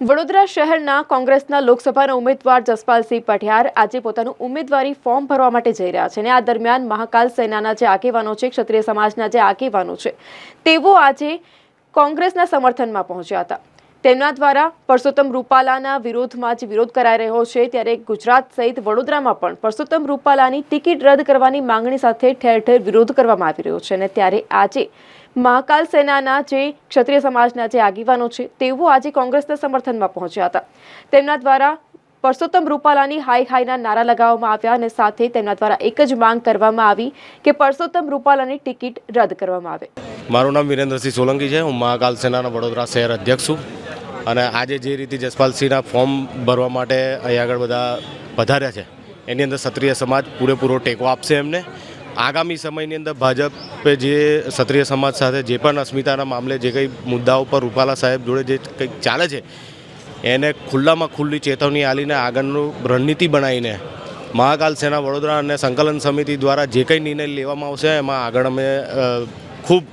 વડોદરા શહેરના કોંગ્રેસના લોકસભાના ઉમેદવાર જસપાલસિંહ પઠિયાર આજે પોતાનું ઉમેદવારી ફોર્મ ભરવા માટે જઈ રહ્યા છે અને આ દરમિયાન મહાકાલ સેનાના જે આગેવાનો છે, ક્ષત્રિય સમાજના જે આગેવાનો છે, તેઓ આજે કોંગ્રેસના સમર્થનમાં પહોંચ્યા હતા. તેમના દ્વારા પરસોત્તમ રૂપાલાના વિરોધમાં જે વિરોધ કરાઈ રહ્યો છે, ત્યારે ગુજરાત સહિત વડોદરામાં પણ પરસોત્તમ રૂપાલાની ટિકિટ રદ કરવાની માંગણી સાથે ઠેર ઠેર વિરોધ કરવામાં આવી રહ્યો છે અને ત્યારે આજે મહાકાલ સેનાના જે ક્ષત્રિય સમાજના જે આગેવાનો છે, તેઓ આજે કોંગ્રેસના સમર્થનમાં પહોંચ્યા હતા. તેમના દ્વારા પરસોત્તમ રૂપાલાની હાઈ હાઈના નારા લગાવવામાં આવ્યા અને સાથે તેમના દ્વારા એક જ માંગ કરવામાં આવી કે પરસોત્તમ રૂપાલાની ટિકિટ રદ કરવામાં આવે. મારું નામ વિરેન્દ્રસિંહ સોલંકી છે. હું મહાકાલ સેનાના વડોદરા શહેર અધ્યક્ષ છું. અને આજે જે રીતે જસપાલસિંહના ફોર્મ ભરવા માટે અહીં આગળ બધા વધાર્યા છે, એની અંદર ક્ષત્રિય સમાજ પૂરેપૂરો ટેકો આપશે એમને. આગામી સમયની અંદર ભાજપે જે ક્ષત્રિય સમાજ સાથે જે પણ અસ્મિતાના મામલે જે કંઈ મુદ્દાઓ પર રૂપાલા સાહેબ જોડે જે કંઈક ચાલે છે, એને ખુલ્લામાં ખુલ્લી ચેતવણી આલીને આગળનું રણનીતિ બનાવીને મહાકાલ સેના વડોદરા અને સંકલન સમિતિ દ્વારા જે કંઈ નિર્ણય લેવામાં આવશે એમાં આગળ અમે ખૂબ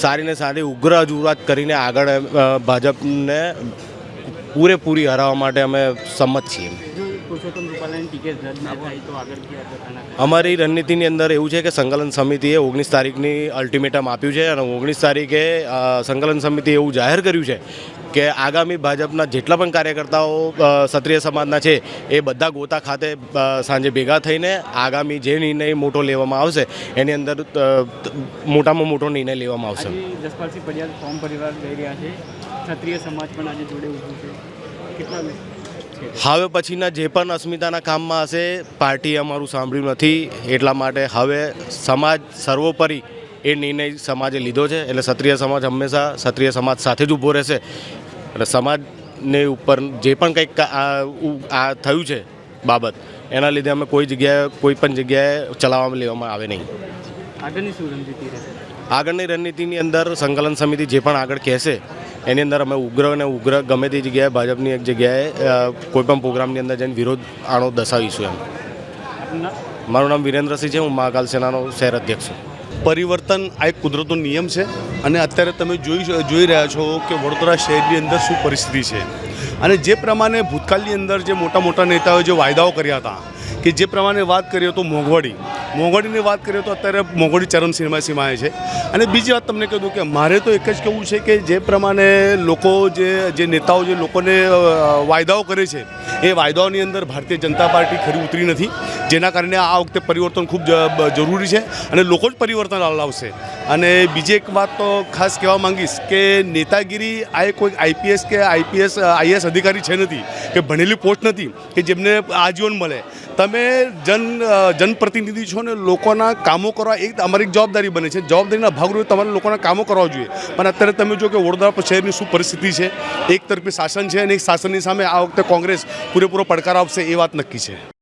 સારી ને સારી ઉગ્ર રજૂઆત કરીને આગળ ભાજપને પૂરેપૂરી હરાવવા માટે અમે સંમત છીએ. પુરુષોત્તમ રૂપાલાની ટિકિટ રદ ના થાય તો આગળ અમારી રણનીતિની અંદર એવું છે કે સંકલન સમિતિએ ઓગણીસ તારીખની અલ્ટિમેટમ આપ્યું છે અને ઓગણીસ તારીખે સંકલન સમિતિએ એવું જાહેર કર્યું છે કે આગામી ભાજપના જેટલા પણ કાર્યકર્તાઓ ક્ષત્રિય સમાજના છે એ બધા ગોતા ખાતે સાંજે ભેગા થઈને આગામી જે નિર્ણય મોટો લેવામાં આવશે એની અંદર મોટામાં મોટો નિર્ણય લેવામાં આવશે. જસપાલસિંહ પડિયાર ફોર્મ પરિવાર લઈ રહ્યા છે. ક્ષત્રિય સમાજ પણ આજે જોડે ઉભું છે. કેટલા હવે પછીના જે પણ અસ્મિતાના કામમાં હશે પાર્ટીએ અમારું સાંભળ્યું નથી એટલા માટે હવે સમાજ સર્વોપરી એ નિર્ણય સમાજે લીધો છે. એટલે ક્ષત્રિય સમાજ હંમેશા ક્ષત્રિય સમાજ સાથે જ ઊભો રહેશે. અને સમાજને ઉપર જે પણ કંઈક આ થયું છે બાબત એના લીધે અમે કોઈ જગ્યાએ કોઈ પણ જગ્યાએ ચલાવવામાં લેવામાં આવે નહીં. આગળની શું રણનીતિ આગળની રણનીતિની અંદર સંકલન સમિતિ જે પણ આગળ કહેશે એની અંદર અમે ઉગ્ર અને ઉગ્ર ગમે તે જગ્યાએ ભાજપની એક જગ્યાએ કોઈપણ પ્રોગ્રામની અંદર જઈને વિરોધ આણો દર્શાવીશું એમ. મારું નામ વિરેન્દ્રસિંહ છે, હું મહાકાલ સેનાનો શહેર અધ્યક્ષ છું. પરિવર્તન આ એક કુદરતનો નિયમ છે અને અત્યારે તમે જોઈ જોઈ રહ્યા છો કે વડોદરા શહેરની અંદર શું પરિસ્થિતિ છે. અને જે પ્રમાણે ભૂતકાળની અંદર જે મોટા મોટા નેતાઓએ જે વાયદાઓ કર્યા હતા, કે જે પ્રમાણે વાત કરીએ તો મોંઘવાડી. મોંઘવાડીની વાત કરીએ તો અત્યારે મોંઘવારી ચરમસીમા સીમાએ છે. અને બીજી વાત તમને કહી દઉં કે મારે તો એક જ કહેવું છે કે જે પ્રમાણે લોકો જે જે નેતાઓ જે લોકોને વાયદાઓ કરે છે, એ વાયદાઓની અંદર ભારતીય જનતા પાર્ટી ખરી ઉતરી નથી. જેના કારણે આ વખતે પરિવર્તન ખૂબ જરૂરી છે અને લોકો જ પરિવર્તન લાવશે. અને બીજી એક વાત તો ખાસ કહેવા માંગીશ કે નેતાગીરી આ કોઈક કોઈ આઈપીએસ કે આઈપીએસ આઈએસ અધિકારી છે નથી, કે ભણેલી પોસ્ટ નથી, કે જેમને આજીવન મળે. તમે જન જનપ્રતિનિધિ છો ને, લોકોના કામો કરવા એક અમારી જવાબદારી બને છે. જવાબદારીના ભાગરૂપે તમારે લોકોના કામો કરવા જોઈએ. પણ અત્યારે તમે જો કે વડોદરા શહેરની શું પરિસ્થિતિ છે, એક તરફી શાસન છે અને એક શાસનની સામે આ વખતે કોંગ્રેસ પૂરેપૂરો પડકાર આપશે એ વાત નક્કી છે.